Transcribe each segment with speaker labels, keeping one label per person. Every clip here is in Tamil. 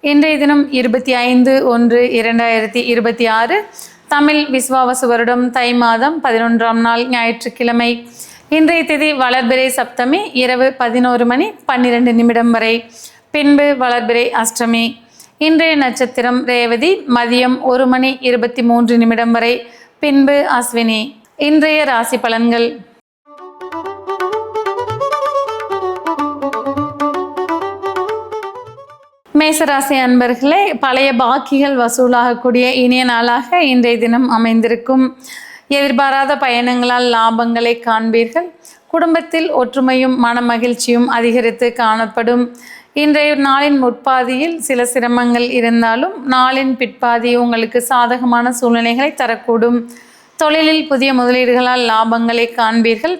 Speaker 1: இன்றைய தினம் இருபத்தி ஐந்து ஒன்று இரண்டாயிரத்தி இருபத்தி ஆறு தமிழ் விஸ்வாவசு வருடம் தை மாதம் பதினொன்றாம் நாள் ஞாயிற்றுக்கிழமை. இன்றைய திதி வளர்பிறை சப்தமி இரவு பதினோரு மணி பன்னிரண்டு நிமிடம் வரை. பின்பு வளர்பிறை அஷ்டமி. இன்றைய நட்சத்திரம் ரேவதி மதியம் ஒரு மணி இருபத்தி மூன்று நிமிடம் வரை. பின்பு அஸ்வினி. இன்றைய ராசி பலன்கள். மேசராசி அன்பர்களே பழைய பாக்கிகள் வசூலாகக்கூடிய இனிய நாளாக இன்றைய தினம் அமைந்திருக்கும். எதிர்பாராத பயணங்களால் லாபங்களை காண்பீர்கள். குடும்பத்தில் ஒற்றுமையும் மன மகிழ்ச்சியும் அதிகரித்து காணப்படும். இன்றைய நாளின் முற்பாதியில் சில சிரமங்கள் இருந்தாலும் நாளின் பிற்பாதி உங்களுக்கு சாதகமான சூழ்நிலைகளை தரக்கூடும். தொழிலில் புதிய முதலீடுகளால் லாபங்களை காண்பீர்கள்.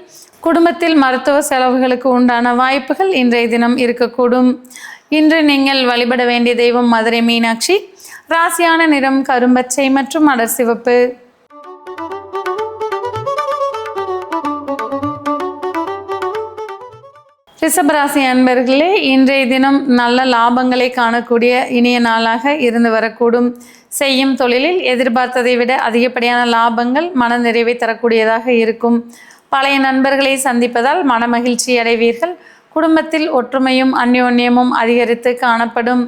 Speaker 1: குடும்பத்தில் மருத்துவ செலவுகளுக்கு உண்டான வாய்ப்புகள் இன்றைய தினம் இருக்கக்கூடும். இன்று நீங்கள் வழிபட வேண்டிய தெய்வம் மதுரை மீனாட்சி. ராசியான நிறம் கரும்பச்சை மற்றும் அடர் சிவப்பு. ரிஷபராசி அன்பர்களே இன்றைய தினம் நல்ல லாபங்களை காணக்கூடிய இனிய நாளாக இருந்து வரக்கூடும். செய்யும் தொழிலில் எதிர்பார்த்ததை விட அதிகப்படியான லாபங்கள் மன நிறைவை தரக்கூடியதாக இருக்கும். பழைய நண்பர்களை சந்திப்பதால் மனமகிழ்ச்சி அடைவீர்கள். குடும்பத்தில் ஒற்றுமையும் அந்யோன்யமும் அதிகரித்து காணப்படும்.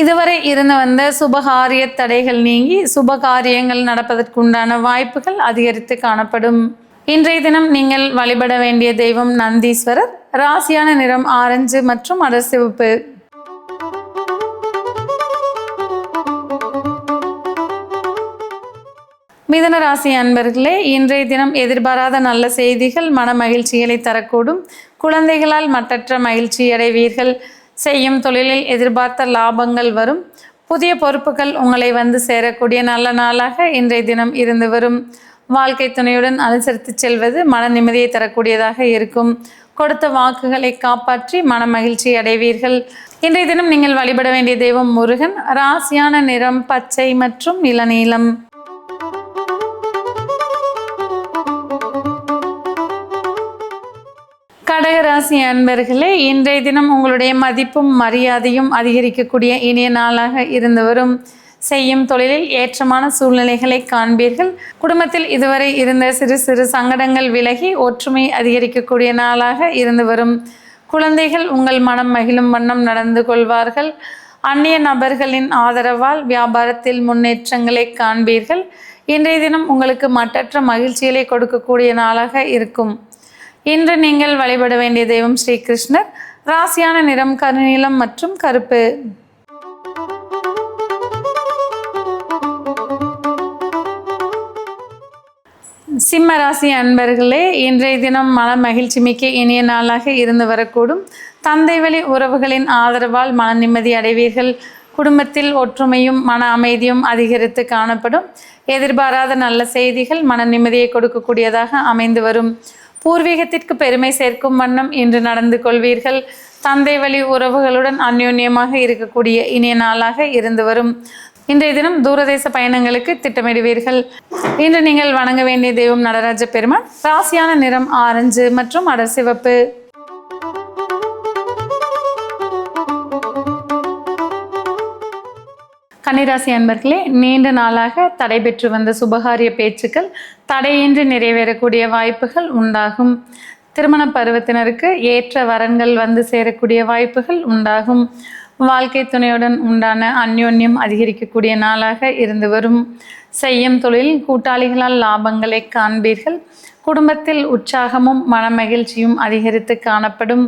Speaker 1: இதுவரை இருந்து வந்த சுபகாரிய தடைகள் நீங்கி சுபகாரியங்கள் நடப்பதற்குண்டான வாய்ப்புகள் அதிகரித்து காணப்படும். இன்றைய தினம் நீங்கள் வழிபட வேண்டிய தெய்வம் நந்தீஸ்வரர். ராசியான நிறம் ஆரஞ்சு மற்றும் அடர் சிவப்பு. மிதன ராசி அன்பர்களே இன்றைய தினம் எதிர்பாராத நல்ல செய்திகள் மன மகிழ்ச்சிகளை தரக்கூடும். குழந்தைகளால் மற்றற்ற மகிழ்ச்சி அடைவீர்கள். செய்யும் தொழிலில் எதிர்பார்த்த லாபங்கள் வரும். புதிய பொறுப்புகள் உங்களை வந்து சேரக்கூடிய நல்ல நாளாக இன்றைய தினம் இருந்து வரும். வாழ்க்கை துணையுடன் அனுசரித்து செல்வது மன நிம்மதியை தரக்கூடியதாக இருக்கும். கொடுத்த வாக்குகளை காப்பாற்றி மன மகிழ்ச்சி அடைவீர்கள். இன்றைய தினம் நீங்கள் வழிபட வேண்டிய தெய்வம் முருகன். ராசியான நிறம் பச்சை மற்றும் இளநீளம் கடகராசி அன்பர்களே இன்றைய தினம் உங்களுடைய மதிப்பும் மரியாதையும் அதிகரிக்கக்கூடிய இனிய நாளாக இருந்து வரும். செய்யும் தொழிலில் ஏற்றமான சூழ்நிலைகளை காண்பீர்கள். குடும்பத்தில் இதுவரை இருந்த சிறு சிறு சங்கடங்கள் விலகி ஒற்றுமை அதிகரிக்கக்கூடிய நாளாக இருந்து வரும். குழந்தைகள் உங்கள் மனம் மகிழும் வண்ணம் நடந்து கொள்வார்கள். அந்நிய நபர்களின் ஆதரவால் வியாபாரத்தில் முன்னேற்றங்களை காண்பீர்கள். இன்றைய தினம் உங்களுக்கு மட்டற்ற மகிழ்ச்சிகளை கொடுக்கக்கூடிய நாளாக இருக்கும். இன்று நீங்கள் வழிபட வேண்டிய தெய்வம் ஸ்ரீகிருஷ்ணர். ராசியான நிறம் கருநீலம் மற்றும் கருப்பு. சிம்ம ராசி அன்பர்களே இன்றைய தினம் மன மகிழ்ச்சி மிக்க இனிய நாளாக இருந்து வரக்கூடும். தந்தை வழி உறவுகளின் ஆதரவால் மன நிம்மதி அடைவீர்கள். குடும்பத்தில் ஒற்றுமையும் மன அமைதியும் அதிகரித்து காணப்படும். எதிர்பாராத நல்ல செய்திகள் மன நிம்மதியை கொடுக்கக்கூடியதாக அமைந்து வரும். பூர்வீகத்திற்கு பெருமை சேர்க்கும் வண்ணம் இன்று நடந்து கொள்வீர்கள். தந்தை வழி உறவுகளுடன் அந்யோன்யமாக இருக்கக்கூடிய இனிய நாளாக இருந்து வரும். இன்றைய தினம் தூரதேச பயணங்களுக்கு திட்டமிடுவீர்கள். இன்று நீங்கள் வணங்க வேண்டிய தெய்வம் நடராஜ பெருமாள். ராசியான நிறம் ஆரஞ்சு மற்றும் அடர் சிவப்பு. கன்னிராசி அன்பர்களே நீண்ட நாளாக தடைபெற்று வந்த சுபகாரிய பேச்சுக்கள் தடையின்றி நிறைவேறக்கூடிய வாய்ப்புகள் உண்டாகும். திருமண பருவத்தினருக்கு ஏற்ற வரன்கள் வந்து சேரக்கூடிய வாய்ப்புகள் உண்டாகும். வாழ்க்கை துணையுடன் உண்டான அந்யோன்யம் அதிகரிக்கக்கூடிய நாளாக இருந்து வரும். செய்யும் தொழில் கூட்டாளிகளால் லாபங்களை காண்பீர்கள். குடும்பத்தில் உற்சாகமும் மனமகிழ்ச்சியும் அதிகரித்து காணப்படும்.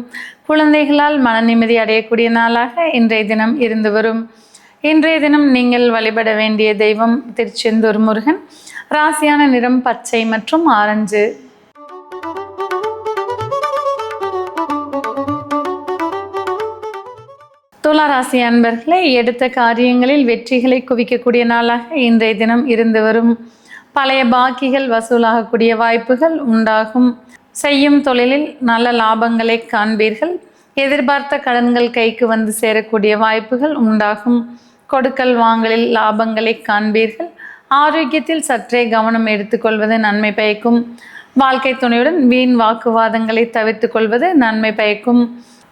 Speaker 1: குழந்தைகளால் மன நிம்மதி அடையக்கூடிய நாளாக இன்றைய தினம் இருந்து வரும். இன்றைய தினம் நீங்கள் வழிபட வேண்டிய தெய்வம் திருச்செந்தூர் முருகன். ராசியான நிறம் பச்சை மற்றும் ஆரஞ்சு. துலா ராசி அன்பர்களே எடுத்த காரியங்களில் வெற்றிகளை குவிக்கக்கூடிய நாளாக இன்றைய தினம் இருந்து வரும். பழைய பாக்கிகள் வசூலாகக்கூடிய வாய்ப்புகள் உண்டாகும். செய்யும் தொழிலில் நல்ல லாபங்களை காண்பீர்கள். எதிர்பார்த்த கடன்கள் கைக்கு வந்து சேரக்கூடிய வாய்ப்புகள் உண்டாகும். கொடுக்கல் வாங்கலில் லாபங்களை காண்பீர்கள். ஆரோக்கியத்தில் சற்றே கவனம் எடுத்துக்கொள்வது நன்மை பயக்கும். வாழ்க்கை துணையுடன் வீண் வாக்குவாதங்களை தவிர்த்துக் கொள்வது நன்மை பயக்கும்.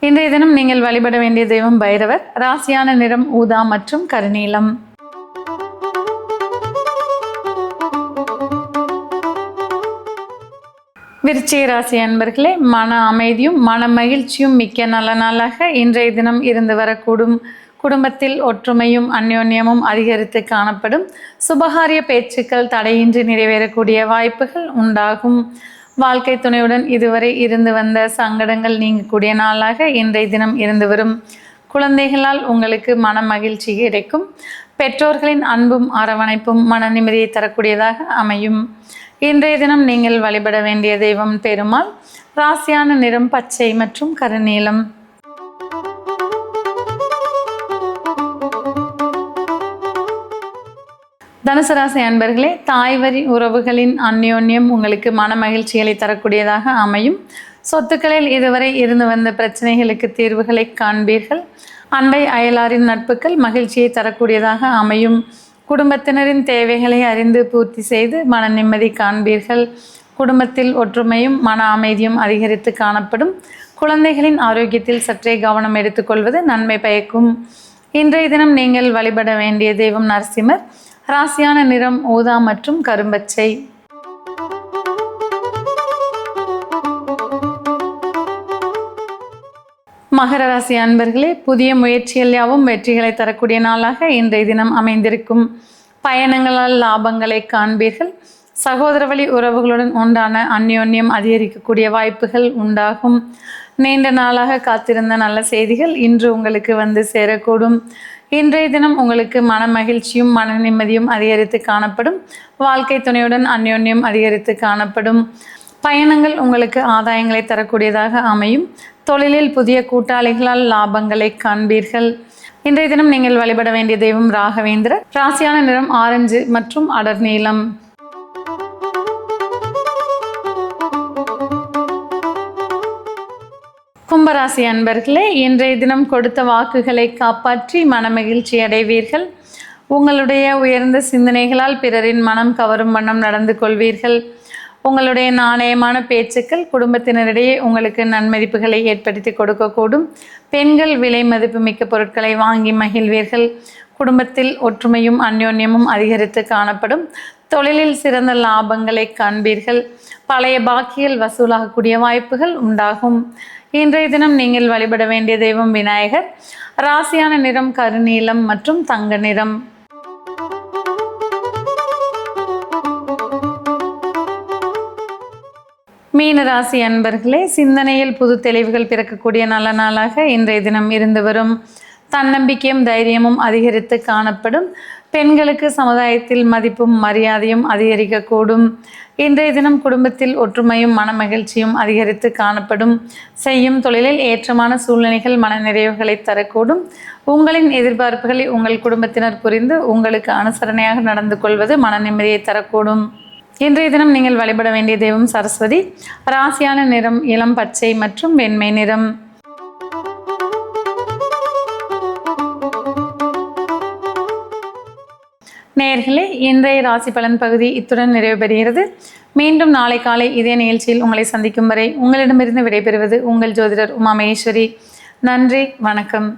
Speaker 1: இன்றைய தினம் நீங்கள் வழிபட வேண்டிய தெய்வம் பைரவர். ராசியான நிறம் ஊதா மற்றும் கருநீலம். விருச்சிக ராசி அன்பர்களே மன அமைதியும் மன மகிழ்ச்சியும் மிக்க நல்ல நாளாக இன்றைய தினம் இருந்து வரக்கூடும். குடும்பத்தில் ஒற்றுமையும் அந்யோன்யமும் அதிகரித்து காணப்படும் சுபகாரிய பேச்சுக்கள் தடையின்றி நிறைவேறக்கூடிய வாய்ப்புகள் உண்டாகும். வாழ்க்கை துணையுடன் இதுவரை இருந்து வந்த சங்கடங்கள் நீங்கக்கூடிய நாளாக இன்றைய தினம் இருந்து வரும். குழந்தைகளால் உங்களுக்கு மன மகிழ்ச்சி கிடைக்கும். பெற்றோர்களின் அன்பும் அரவணைப்பும் மன நிம்மதியை தரக்கூடியதாக அமையும். இன்றைய தினம் நீங்கள் வழிபட வேண்டிய தெய்வம் பெருமாள். ராசியான நிறம் பச்சை மற்றும் கருநீளம் தனுசராசி அன்பர்களே தாய்வரி உறவுகளின் அந்யோன்யம் உங்களுக்கு மன மகிழ்ச்சிகளை தரக்கூடியதாக அமையும். சொத்துக்களில் இதுவரை இருந்து வந்த பிரச்சனைகளுக்கு தீர்வுகளை காண்பீர்கள். அண்டை அயலாரின் நட்புகள் மகிழ்ச்சியை தரக்கூடியதாக அமையும். குடும்பத்தினரின் தேவைகளை அறிந்து பூர்த்தி செய்து மன நிம்மதி காண்பீர்கள். குடும்பத்தில் ஒற்றுமையும் மன அமைதியும் அதிகரித்து காணப்படும். குழந்தைகளின் ஆரோக்கியத்தில் சற்றே கவனம் எடுத்துக்கொள்வது நன்மை பயக்கும். இன்றைய தினம் நீங்கள் வழிபட வேண்டிய தெய்வம் நரசிம்மர். ராசியான நிறம் ஊதா மற்றும் கரும்பச்சை. மகர ராசி அன்பர்களே புதிய முயற்சிகள் யாவும் வெற்றிகளை தரக்கூடிய நாளாக இன்றைய தினம் அமைந்திருக்கும். பயணங்களால் லாபங்களை காண்பீர்கள். சகோதர வழி உறவுகளுடன் உண்டான அந்யோன்யம் அதிகரிக்கக்கூடிய வாய்ப்புகள் உண்டாகும். நீண்ட நாளாக காத்திருந்த நல்ல செய்திகள் இன்று உங்களுக்கு வந்து சேரக்கூடும். இன்றைய தினம் உங்களுக்கு மன மகிழ்ச்சியும் மன நிம்மதியும் அதிகரித்து காணப்படும். வாழ்க்கை துணையுடன் அந்யோன்யம் அதிகரித்து காணப்படும். பயணங்கள் உங்களுக்கு ஆதாயங்களை தரக்கூடியதாக அமையும். தொழிலில் புதிய கூட்டாளிகளால் லாபங்களை காண்பீர்கள். இன்றைய தினம் நீங்கள் வழிபட வேண்டிய தெய்வம் ராகவேந்திரர். ராசியான நிறம் ஆரஞ்சு மற்றும் அடர் நீளம் கும்பராசி அன்பர்களே இன்றைய தினம் கொடுத்த வாக்குகளை காப்பாற்றி மனமகிழ்ச்சி அடைவீர்கள். உங்களுடைய உயர்ந்த சிந்தனைகளால் பிறரின் மனம் கவரும் வண்ணம் நடந்து கொள்வீர்கள். உங்களுடைய நாணயமான பேச்சுக்கள் குடும்பத்தினரிடையே உங்களுக்கு நன்மதிப்புகளை ஏற்படுத்தி கொடுக்கக்கூடும். பெண்கள் விலை மதிப்புமிக்க பொருட்களை வாங்கி மகிழ்வீர்கள். குடும்பத்தில் ஒற்றுமையும் அந்யோன்யமும் அதிகரித்து காணப்படும். தொழிலில் சிறந்த லாபங்களை காண்பீர்கள். பழைய பாக்கிகள் வசூலாகக்கூடிய வாய்ப்புகள் உண்டாகும். இன்றைய தினம் நீங்கள் வழிபட வேண்டிய தெய்வம் விநாயகர். ராசியான நிறம் கருநீலம் மற்றும் தங்க நிறம். மீன ராசி அன்பர்களே சிந்தனையில் புது தெளிவுகள் பிறக்கக்கூடிய நல்ல நாளாக இன்றைய தினம் இருந்து வரும். தன்னம்பிக்கையும் தைரியமும் அதிகரித்து காணப்படும். பெண்களுக்கு சமுதாயத்தில் மதிப்பும் மரியாதையும் அதிகரிக்கக்கூடும். இன்றைய தினம் குடும்பத்தில் ஒற்றுமையும் மனமகிழ்ச்சியும் அதிகரித்து காணப்படும். செய்யும் தொழிலில் ஏற்றமான சூழ்நிலைகள் மனநிறைவுகளை தரக்கூடும். உங்களின் எதிர்பார்ப்புகளை உங்கள் குடும்பத்தினர் புரிந்து உங்களுக்கு அனுசரணையாக நடந்து கொள்வது மன நிம்மதியை தரக்கூடும். இன்றைய தினம் நீங்கள் வழிபட வேண்டிய தெய்வம் சரஸ்வதி. ராசியான நிறம் இளம் பச்சை மற்றும் வெண்மை நிறம். நேர்களே இன்றைய ராசி பலன் பகுதி இத்துடன் நிறைவு பெறுகிறது. மீண்டும் நாளை காலை இதே நிகழ்ச்சியில் உங்களை சந்திக்கும் வரை உங்களிடமிருந்து விடைபெறுவது உங்கள் ஜோதிடர் உமா மகேஸ்வரி நன்றி வணக்கம்.